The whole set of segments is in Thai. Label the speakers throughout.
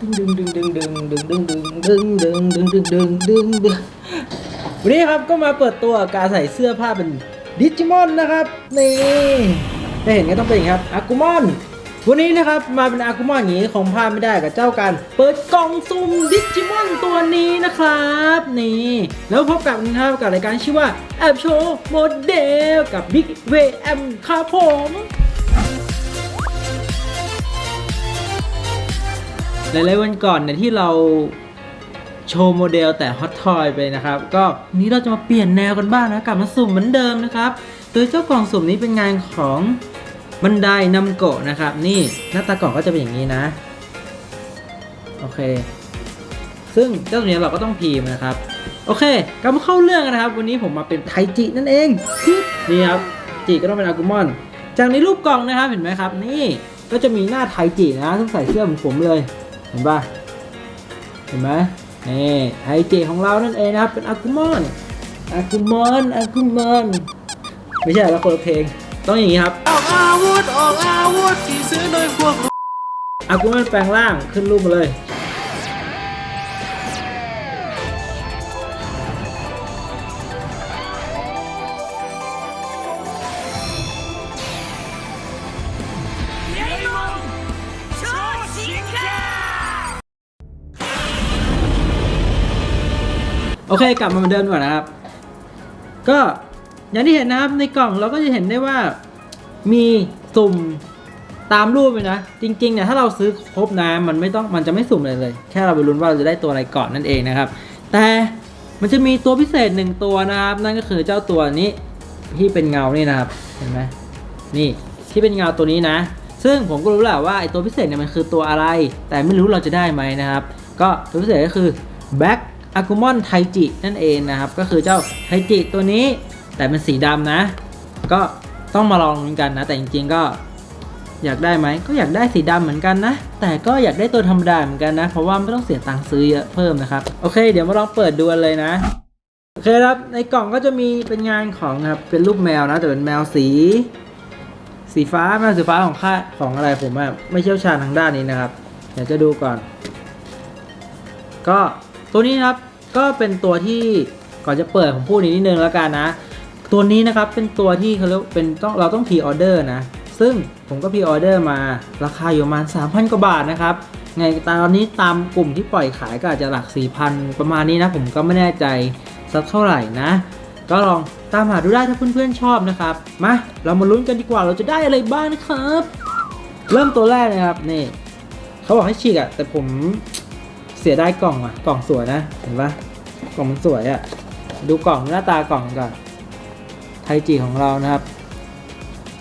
Speaker 1: ดึงดึงดึงดึงดึงดึงดึงดึงดึงดึงดึงดึงดึงดึงวันนี้ครับก็มาเปิดตัวการใส่เสื้อผ้าเป็นดิจิมอนนะครับนี่ได้เห็นก็ต้องเป็นครับอากุมอนวันนี้นะครับมาเป็นอากุมอนอย่างนี้คงพลาดไม่ได้กับเจ้าการเปิดกล่องสุ่มดิจิมอนตัวนี้นะครับนี่แล้วพบกับนะครับกับรายการชื่อว่าแอบโชว์โมเดลกับ Big VM ครับผม หลายๆวันก่อนเนี่ยที่เราโชว์โมเดลแต่ฮอตทอยไปนะครับ ก็นี้เราจะมาเปลี่ยนแนวกันบ้างนะกลับมาสุ่มเหมือนเดิมนะครับ โดยเจ้ากล่องสุ่มนี้เป็นงานของบันไดนำโกะนะครับ นี่หน้าตากล่องก็จะเป็นอย่างนี้นะ โอเค ซึ่งเจ้าตัวนี้เราก็ต้องพิมพ์นะครับ โอเคกลับมาเข้าเรื่องกันนะครับ วันนี้ผมมาเป็นไทจินั่นเองนี่ครับจิก็ต้องเป็นอากุมอนจากในรูปกล่องนะครับเห็นไหมครับ นี่ก็จะมีหน้าไทจินะซึ่งใส่เสื้อเหมือนผมเลย ห็นปะเห็นไหมนี่ไทจิของเรานั่นเองนะครับ เป็นอากุมอนอากุมอนอากุมอนไม่ใช่แล้วคนละเพลง ต้องอย่างนี้ครับ
Speaker 2: ออกอาวุธออกอาวุธที่ซื้อโดยพวก
Speaker 1: อากุมอนแปลงร่างขึ้นรูปมาเลย โอเคกลับมาเหมือนเดิมก่อนนะครับ ก็อย่างที่เห็นนะครับในกล่องเราก็จะเห็นได้ว่ามีสุ่มตามรูปเลยนะ จริงๆเนี่ยถ้าเราซื้อครบนะมันไม่ต้องมันจะไม่สุ่มเลยเลย แค่เราไปลุ้นว่าเราจะได้ตัวอะไรก่อนนั่นเองนะครับ แต่มันจะมีตัวพิเศษหนึ่งตัวนะครับ นั่นก็คือเจ้าตัวนี้ที่เป็นเงานี่นะครับเห็นไหมนี่ที่เป็นเงาตัวนี้นะ ซึ่งผมก็รู้แหละว่าไอตัวพิเศษเนี่ยมันคือตัวอะไร แต่ไม่รู้เราจะได้ไหมนะครับ ก็ตัวพิเศษก็คือ Black a g u m o n t a i j i นั่นเองนะครับ ก็คือเจ้าไทจิตัวนี้แต่เป็นสีดำนะ ก็ต้องมาลองเหมือนกันนะ แต่จริงๆก็อยากได้ไหมก็อยากได้สีดำเหมือนกันนะ แต่ก็อยากได้ตัวธรรมดาเหมือนกันนะ เพราะว่าไม่ต้องเสียตังค์ซื้อเยอะเพิ่มนะครับ โอเค เดี๋ยวมาลองเปิดดูเลยนะ โอเคครับ ในกล่องก็จะมีเป็นงานของครับ เป็นรูปแมวนะ แต่เป็นแมวสี สีฟ้าแมวสีฟ้าของค่าของอะไรผมอะไม่เชี่ยวชาญทางด้านนี้นะครับ เดี๋ยวจะดูก่อน ก็ ตัวนี้นะครับก็เป็นตัวที่ก่อนจะเปิดผมพูดนิดนึงแล้วกันนะ ตัวนี้นะครับเป็นตัวที่เขาเรียกเป็นต้องเราต้องพรีออเดอร์นะ ซึ่งผมก็พรีออเดอร์มาราคาอยู่ประมาณ 3,000 กว่าบาทนะครับไงตอนนี้ตามกลุ่มที่ปล่อยขายก็อาจจะหลัก 4,000 ประมาณนี้นะ ผมก็ไม่แน่ใจสักเท่าไหร่นะ ก็ลองตามหาดูได้ถ้าเพื่อนๆชอบนะครับ มาเรามาลุ้นกันดีกว่าเราจะได้อะไรบ้างนะครับ เริ่มตัวแรกนะครับนี่เขาบอกให้ฉีกอะแต่ผม เสียได้กล่องอะ กล่องสวยนะ เห็นปะกล่องมันสวยอะดูกล่องหน้าตากล่องก่อน ไทจิของเรานะครับ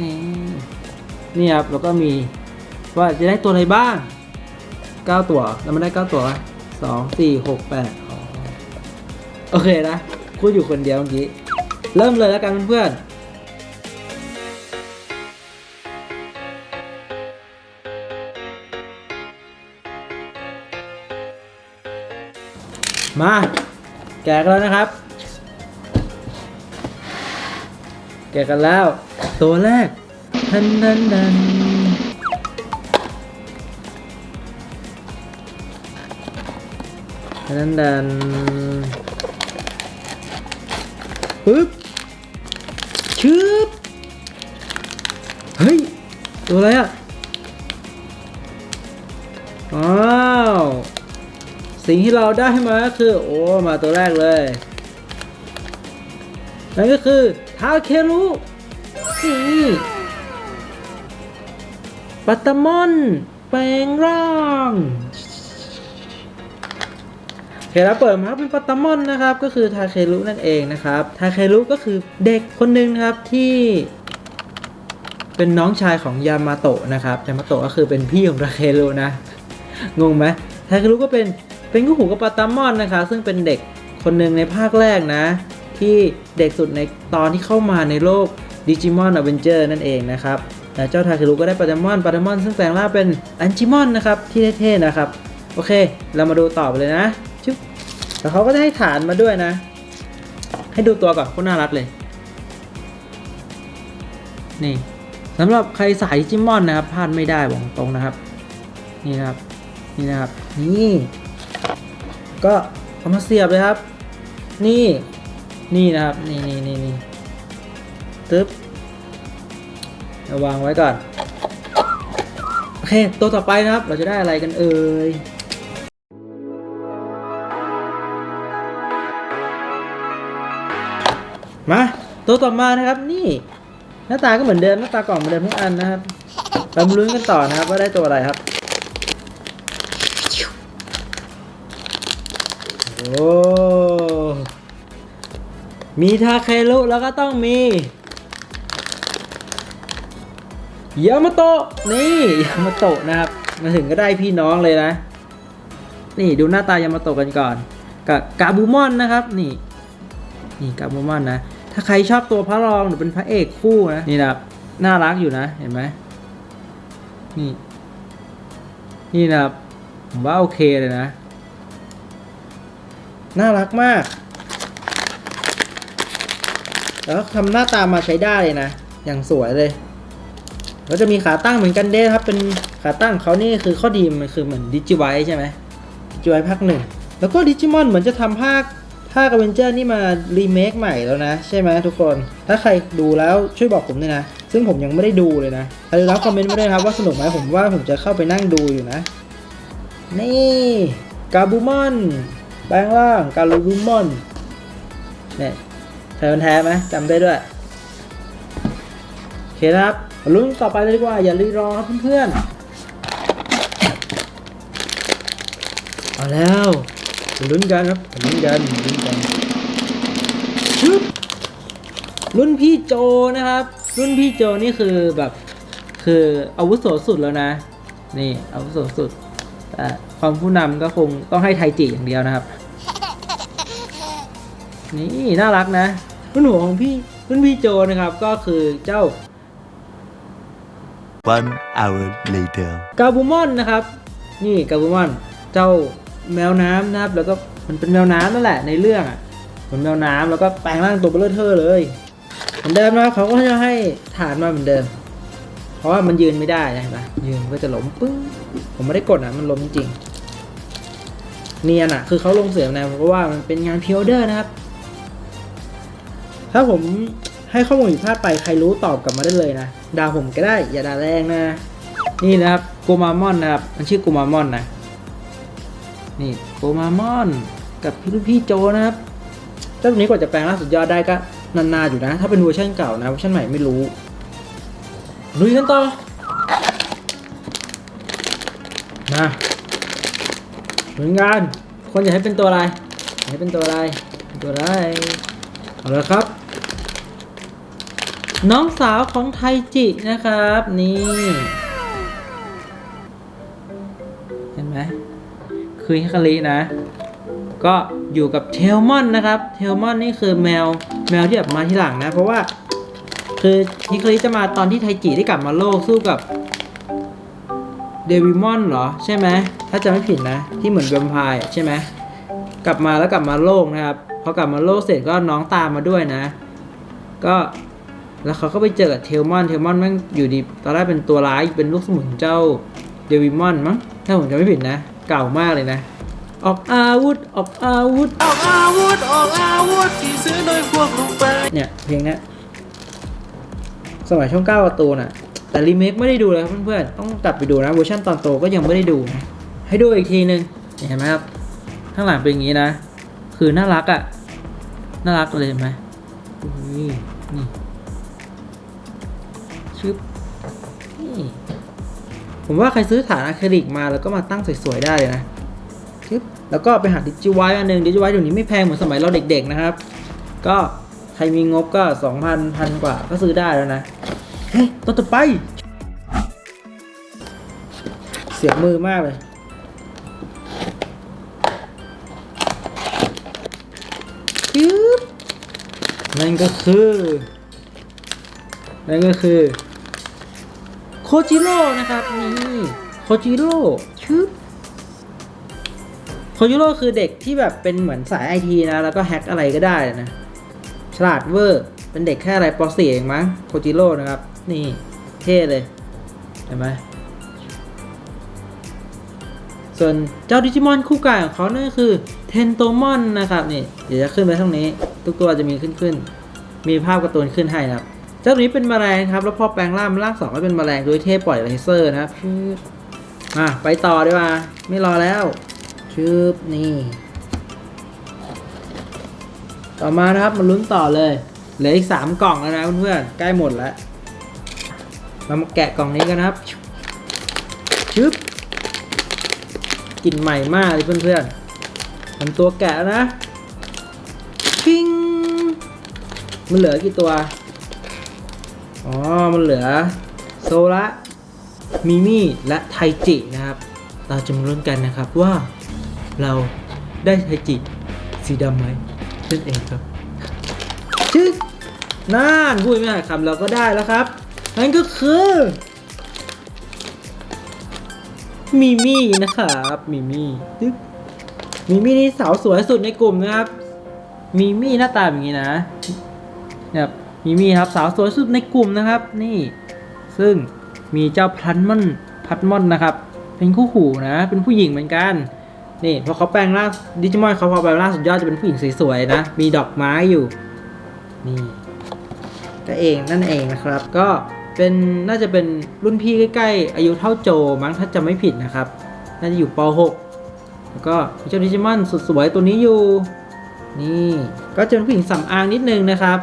Speaker 1: นี่นี่ครับ แล้วก็มีว่าจะได้ตัวอะไรบ้าง 9 ตัว แล้วมันได้ 9 ตัวสองสี่หกแปดโอเคนะพูดอยู่คนเดียวเมื่อกี้ เริ่มเลยแล้วกันเพื่อนๆ มา แกะกันแล้วนะครับ แกะกันแล้ว ตัวแรกทันนันนันทันนันนันปึ๊บชืบเฮ้ย ตัวอะไรอะ สิ่งที่เราได้มาก็คือ โอ้มาตัวแรกเลยนั่นก็คือทาเครุนี่ปัตตมอนแปลงร่างเคแล้วเปิดมาครับเป็นปัตตมอนนะครับ ก็คือทาเครุนั่นเองนะครับทาเครุก็คือเด็กคนหนึ่งนะครับที่ เป็นน้องชายของยามาโตะนะครับยามาโตะก็คือเป็นพี่ของทาเครุนะงงไหมทาเครุก็เป็น เป็นคู่หูกับปัตตามอนนะครับซึ่งเป็นเด็กคนหนึ่งในภาคแรกนะ ที่เด็กสุดในตอนที่เข้ามาในโลกดิจิมอนอเวนเจอร์นั่นเองนะครับแล้วเจ้าทาเครุก็ได้ปัตตามอนปัตตามอนซึ่งแปลงร่างเป็นอันจิมอนนะครับที่เท่ๆนะครับ โอเค เรามาดูต่อไปเลยนะชึบแล้วเขาก็จะให้ฐานมาด้วยนะ ให้ดูตัวก่อนโคตรน่ารักเลย นี่สำหรับใครสายดิจิมอนนะครับพลาดไม่ได้บอกตรงนะครับ นี่นะครับ นี่นะครับ นี่ ก็เอามาเสียบเลยครับ นี่นี่นะครับ นี่นี่นี่นี่ตึ๊บเอาวางไว้ก่อน โอเค ตัวต่อไปนะครับ เราจะได้อะไรกันเอ่ยมาตัวต่อมานะครับนี่ หน้าตาก็เหมือนเดิมหน้าตากล่องเหมือนเดิมทุกอันนะครับเราลุ้นกันต่อนะครับว่าได้ตัวอะไรครับ โอ้มีทาเครุแล้วก็ต้องมียามาโตะนี่ยามาโตะนะครับ มาถึงก็ได้พี่น้องเลยนะ นี่ดูหน้าตายามาโตะกันก่อน กับกาบูมอนนะครับนี่ นี่กาบูมอนนะ ถ้าใครชอบตัวพระรองหรือเป็นพระเอกคู่นะนี่นะครับน่ารักอยู่นะเห็นไหมนี่ นี่นะครับผมว่าโอเคเลยนะ น่ารักมาก แล้วทำหน้าตามาใช้ได้เลยนะ อย่างสวยเลยแล้วจะมีขาตั้งเหมือนกันเด้ครับ เป็นขาตั้งเขานี่คือข้อดีมันคือเหมือนดิจิไวใช่ไหมดิจิไวภาคหนึ่ง แล้วก็ดิจิมอนเหมือนจะทำภาคภาคอเวนเจอร์นี่มารีเมคใหม่แล้วนะ ใช่ไหมทุกคน ถ้าใครดูแล้วช่วยบอกผมด้วยนะ ซึ่งผมยังไม่ได้ดูเลยนะใครดูแล้วคอมเมนต์มาด้วยครับว่าสนุกไหมผมว่าผมจะเข้าไปนั่งดูอยู่นะ นี่กาบูมอน แปลงร่างกาลูบูมอนเนี่ยไทยมันแท้ไหมจำได้ด้วยโอเคนะครับลุ้นต่อไปเลยดีกว่า อย่ารีรอครับเพื่อนๆเอาแล้วลุ้นกันครับลุ้นกันลุ้นกันรุ่นพี่โจนะครับ รุ่นพี่โจนี่คือแบบ คืออาวุโสสุดแล้วนะ นี่อาวุโสสุด แต่ความผู้นำก็คงต้องให้ไทจิอย่างเดียวนะครับ นี่น่ารักนะรุ่นหัวของพี่รุ่นพี่โจนะครับก็คือเจ้า
Speaker 3: One hour later.
Speaker 1: กาบูมอนนะครับ นี่กาบูมอนเจ้าแมวน้ำนะครับ แล้วก็มันเป็นแมวน้ำนั่นแหละในเรื่องอะเหมือนแมวน้ำแล้วก็แปลงร่างตัวเบลอเทอร์เลย เหมือนเดิมนะครับเขาก็จะให้ฐานมาเหมือนเดิม เพราะว่ามันยืนไม่ได้นะเห็นปะยืนก็จะล้มปึ้งผมไม่ได้กดนะมันล้มจริงเนียนอะ คือเขาลงเสียงแนวเพราะว่ามันเป็นงานพิออเดอร์นะครับ ถ้าผมให้ข้อมูลผิดพลาดไปใครรู้ตอบกลับมาได้เลยนะด่าผมก็ได้อย่าด่าแรงนะ นี่นะครับโกมามอนนะครับ มันชื่อโกมามอนนะ นี่โกมามอนกับพี่ลูกพี่โจนะครับเจ้าตัวนี้กว่าจะแปลงร่างสุดยอดได้ก็นานๆอยู่นะ ถ้าเป็นเวอร์ชันเก่านะเวอร์ชันใหม่ไม่รู้ ลุยกันต่อ มาเหมือนกันคนอยากให้เป็นตัวอะไรอยากให้เป็นตัวอะไร ตัวอะไร เอาละครับ น้องสาวของไทจินะครับ นี่ เห็นไหมคือฮิคารินะ ก็อยู่กับเทลมอนนะครับ เทลมอนนี่คือแมว แมวที่แบบมาที่หลังนะ เพราะว่า คือฮิคาริจะมาตอนที่ไทจิได้กลับมาโลกสู้กับเดวิมอนเหรอ ใช่ไหมถ้าจำไม่ผิดนะ ที่เหมือนแวมไพร์อะใช่ไหมกลับมาแล้วกลับมาโลกนะครับพอกลับมาโลกเสร็จก็น้องตามมาด้วยนะ ก็แล้วเขาก็ไปเจอกับเทลมอนเทลมอนแม่งอยู่ดีตอนแรกเป็นตัวร้ายเป็นลูกสมุนเจ้าเดวิมอนมั้งถ้าผมจำไม่ผิดนะ เก่ามากเลยนะ ออกอาวุธออกอาวุธ
Speaker 2: ออกอาวุธออกอาวุธที่ซื้อโดยพวกลุงแปง
Speaker 1: เนี่ยเพลงเนี้ย สมัยช่องเก้าการ์ตูนอะแต่รีเมคไม่ได้ดูเลยครับเพื่อนๆ ต้องกลับไปดูนะเวอร์ชันตอนโตก็ยังไม่ได้ดูนะให้ดูอีกทีนึงเห็นไหมครับ ข้างหลังเป็นอย่างนี้นะ คือน่ารักอะน่ารักเลยเห็นไหมนี่นี่ชึบนี่ผมว่าใครซื้อฐานอะคริลิกมาแล้วก็มาตั้งสวยๆได้เลยนะชึบแล้วก็ไปหาดิจิไวอันหนึ่งดิจิไวเดี๋ยวนี้ไม่แพงเหมือนสมัยเราเด็กๆนะครับ ก็ใครมีงบก็สองพันพันกว่าก็ซื้อได้แล้วนะ เฮ้ยตัวต่อไป เสียบมือมากเลยยึบนั่นก็คือ นั่นก็คือ โคจิโร่นะครับนี่โคจิโร่ชึบโคจิโร่คือเด็กที่แบบเป็นเหมือนสายไอทีนะ แล้วก็แฮ็กอะไรก็ได้นะ ฉลาดเวอร์ เป็นเด็กแค่อะไรป .4 เองมั้ง โคจิโร่นะครับ นี่เท่เลย เห็นไหมส่วนเจ้าดิจิมอนคู่กายของเขานั่นก็คือเทนโตมอนนะครับนี่เดี๋ยวจะขึ้นไปตรงนี้ ทุกตัวจะมีขึ้นขึ้น มีภาพการ์ตูนขึ้นให้นะครับ เจ้าตัวนี้เป็นแมลงครับ แล้วพอแปลงร่างเป็นร่างสองก็เป็นแมลงโดยเทพปล่อยเลเซอร์นะครับชืบมาไปต่อดีกว่าไม่รอแล้วชืบนี่ ต่อมานะครับมาลุ้นต่อเลยเหลืออีกสามกล่องแล้วนะเพื่อนๆใกล้หมดแล้ว เรามาแกะกล่องนี้กันนะครับชึบกลิ่นใหม่มากเลยเพื่อนๆทำตัวแกะแล้วนะปิ้งมันเหลือกี่ตัว อ๋อ มันเหลือโซละมิมี่และไทจินะครับ เราจะมาลุ้นกันนะครับว่าเราได้ไทจิสีดำไหมนั่นเองครับ ชึกน่านพูดไม่ได้คำเราก็ได้แล้วครับ นั่นก็คือมิมี่นะครับมิมี่ตึ๊กมิมี่นี่สาวสวยสุดในกลุ่มนะครับมิมี่หน้าตาแบบนี้นะนะครับมิมี่ครับสาวสวยสุดในกลุ่มนะครับ นี่ ซึ่งมีเจ้าพันมอนพัดมอนนะครับ เป็นคู่หูนะ เป็นผู้หญิงเหมือนกันนี่พอเขาแปลงร่างดิจิมอนเขาพอแปลงร่างสุดยอดจะเป็นผู้หญิงสวยๆนะ มีดอกไม้อยู่ นี่ก็เองนั่นเองนะครับ ก็ เป็นน่าจะเป็นรุ่นพี่ใกล้ๆ อายุเท่าโจมั้งถ้าจำไม่ผิดนะครับ น่าจะอยู่ป .6 แล้วก็มีเจ้าดิจิมอนสุดสวยตัวนี้อยู่ นี่ก็จะเป็นผู้หญิงสำอางนิดนึงนะครับ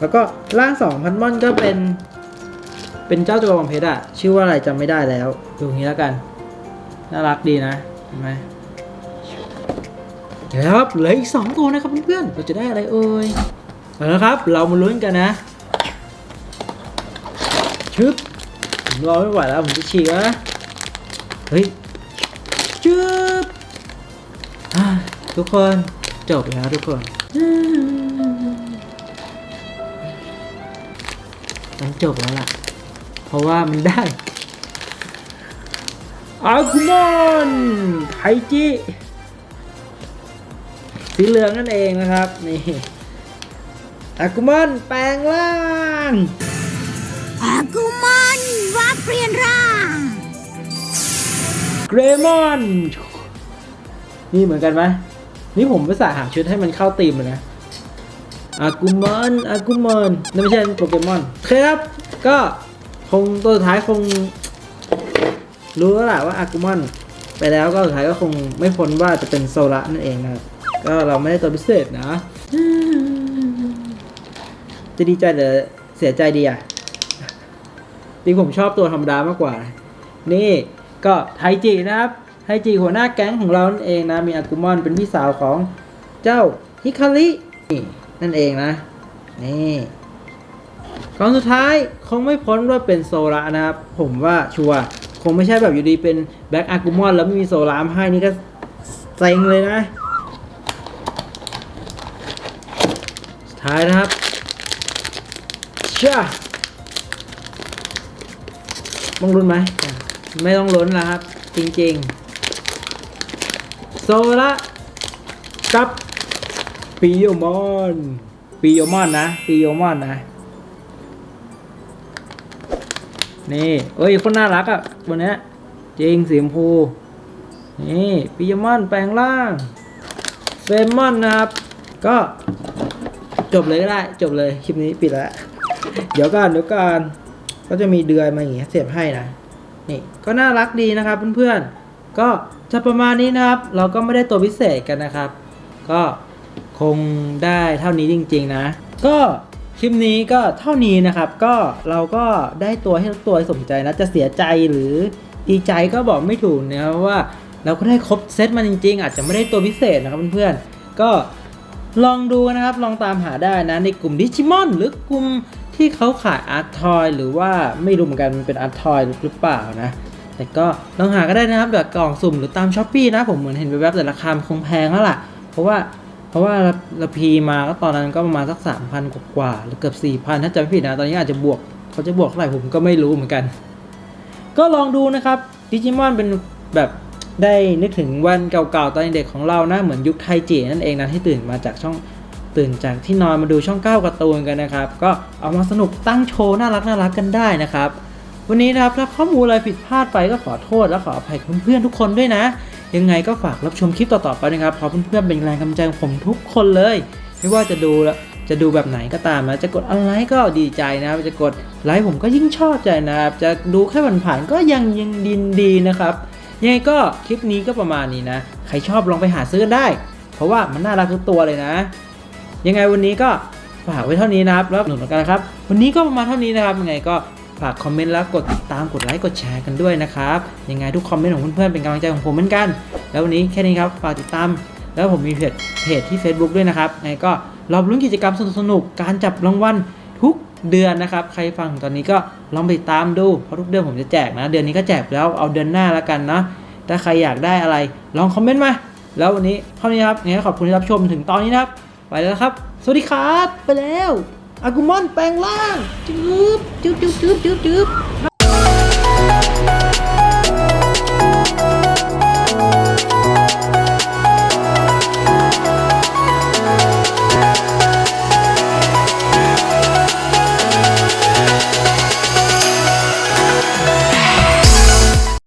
Speaker 1: แล้วก็ร่างสองพันมอนก็เป็น เป็นเจ้าตัวของเพชรอะชื่อว่าอะไรจำไม่ได้แล้ว ดูอย่างนี้แล้วกัน น่ารักดีนะเห็นไหมเดี๋ยวครับเหลืออีกสองตัวนะครับเพื่อนๆเราจะได้อะไรเอ่ยเอาละครับ เรามาลุ้นกันนะ ชึบรอไม่ไหวแล้วผมจะฉีกแล้วนะเฮ้ยชึบทุกคนจบแล้วทุกคนมันจบแล้วล่ะ เพราะว่ามันได้อาคุมอนไทจิสีเหลืองนั่นเองนะครับ นี่อากุมอนแปลงร่าง
Speaker 4: กุมอนว่าเปลี่ยนร่าง
Speaker 1: เกรมอน นี่เหมือนกันไหมนี่ผมไปสาหาชุดให้มันเข้าธีมเลยนะอากุมอนอากุมอนนั่นไม่ใช่โปเกมอนโอเคครับ ก็คงตัวสุดท้ายคง รู้แล้วแหละว่าอากุมอนไปแล้วก็สุดท้ายก็คงไม่พ้นว่าจะเป็นโซละนั่นเองนะครับก็เราไม่ได้ตัวพิเศษนะ จะดีใจหรือเสียใจดีอะ จริงผมชอบตัวธรรมดามากกว่า นี่ก็ไทจินะครับไทจิหัวหน้าแก๊งของเรานั่นเองนะ มีอากุมอนเป็นพี่สาวของเจ้าฮิคารินี่นั่นเองนะ นี่กองสุดท้ายคงไม่พ้นว่าเป็นโซระนะครับ ผมว่าชัวคงไม่ใช่แบบอยู่ดีเป็นแบ็กอากุมอนแล้วไม่มีโซลามให้นี่ก็เซ็งเลยนะ สุดท้ายนะครับ ชา ต้องลุ้นไหม ไม่ต้องลุ้นแล้วครับ จริงๆ โซละกับปิโยมอนปิโยมอนนะปิโยมอนนะ นี่เอ้ยคนน่ารักอะ่ะวันเนี้ยจริงสีชมพู นี่ปิโยมอนแปลงร่างเฟมอนนะครับ ก็จบเลยก็ได้ จบเลย คลิปนี้ปิดแล้ว เดี๋ยวก่อนเดี๋ยวก่อน ก็จะมีเดือยมาอย่างเงี้ยเสียบให้นะ นี่ก็น่ารักดีนะครับเพื่อนๆ ก็จะประมาณนี้นะครับ เราก็ไม่ได้ตัวพิเศษกันนะครับ ก็คงได้เท่านี้จริง ๆ นะ ก็คลิปนี้ก็เท่านี้นะครับ ก็เราก็ได้ตัวให้ตัวสมใจนะ จะเสียใจหรือดีใจก็บอกไม่ถูกนะครับว่าเราก็ได้ครบเซตมาจริง ๆ อาจจะไม่ได้ตัวพิเศษนะครับเพื่อนๆ ก็ลองดูนะครับ ลองตามหาได้นะในกลุ่มดิจิมอนหรือกลุ่ม ที่เขาขายอาร์ตทอยหรือว่าไม่รู้เหมือนกันมันเป็นอาร์ตทอยหรือเปล่านะ แต่ก็ลองหาก็ได้นะครับแบบกล่องสุ่มหรือตามช้อปปีนะ ผมเหมือนเห็นแวบๆแต่ราคามันคงแพงแล้วล่ะ เพราะว่าเพราะว่าเราพีมาก็ตอนนั้นก็ประมาณสักสามพันกว่าหรือเกือบสี่พันถ้าจำไม่ผิดนะ ตอนนี้อาจจะบวกเขาจะบวกเท่าไหร่ผมก็ไม่รู้เหมือนกัน ก็ลองดูนะครับดิจิมอนเป็นแบบได้นึกถึงวันเก่าๆตอนเด็กของเรานะเหมือนยุคไทจินั่นเองนะที่ตื่นมาจากช่อง ตื่นจากที่นอนมาดูช่องเก้ากร์ตูนกันนะครับ ก็เอามาสนุกตั้งโชว์น่ารักน่ารักกันได้นะครับ วันนี้นะครับถ้าข้อมูลอะไรผิดพลาดไปก็ขอโทษและขออภัยเพื่อนๆทุกคนด้วยนะ ยังไงก็ฝากรับชมคลิปต่อๆไปนะครับเพราะเพื่อนๆเป็นแรงกำลังใจของผมทุกคนเลย ไม่ว่าจะดูแล้วจะดูแบบไหนก็ตามนะจะกดอะไรก็ดีใจนะครับ จะกดไลค์ผมก็ยิ่งชอบใจนะครับ จะดูแค่ผ่านๆก็ยังยังดินดีนะครับ ยังไงก็คลิปนี้ก็ประมาณนี้นะ ใครชอบลองไปหาซื้อได้ เพราะว่ามันน่ารักทุกตัวเลยนะ ยังไงวันนี้ก็ฝากไว้เท่านี้นะครับแล้วหนุนกันนะครับ วันนี้ก็ประมาณเท่านี้นะครับยังไงก็ฝากคอมเมนต์แล้วกดติดตามกดไลค์กดแชร์กันด้วยนะครับยังไงทุกคอมเมนต์ของเพื่อนๆเป็นกำลังใจของผมเหมือนกัน แล้ววันนี้แค่นี้ครับฝากติดตาม แล้วผมมีเพจเพจที่ Facebook ด้วยนะครับยังไงก็รอบลุ้นกิจกรรมสนุกๆการจับรางวัลทุกเดือนนะครับ ใครฟังตอนนี้ก็ลองไปตามดู เพราะทุกเดือนผมจะแจกนะ เดือนนี้ก็แจกแล้วเอาเดือนหน้าแล้วกันนะถ้าใครอยากได้อะไร ลองคอมเมนต์มา แล้ววันนี้เท่านี้ครับยังไงขอบคุณที่รับชมถึงตอนนี้นะครับ ไปแล้วครับ สวัสดีครับ ไปแล้วอากุมอนแปลงร่าง จึ๊บจึ๊บจึ๊บจึ๊บจึ๊บ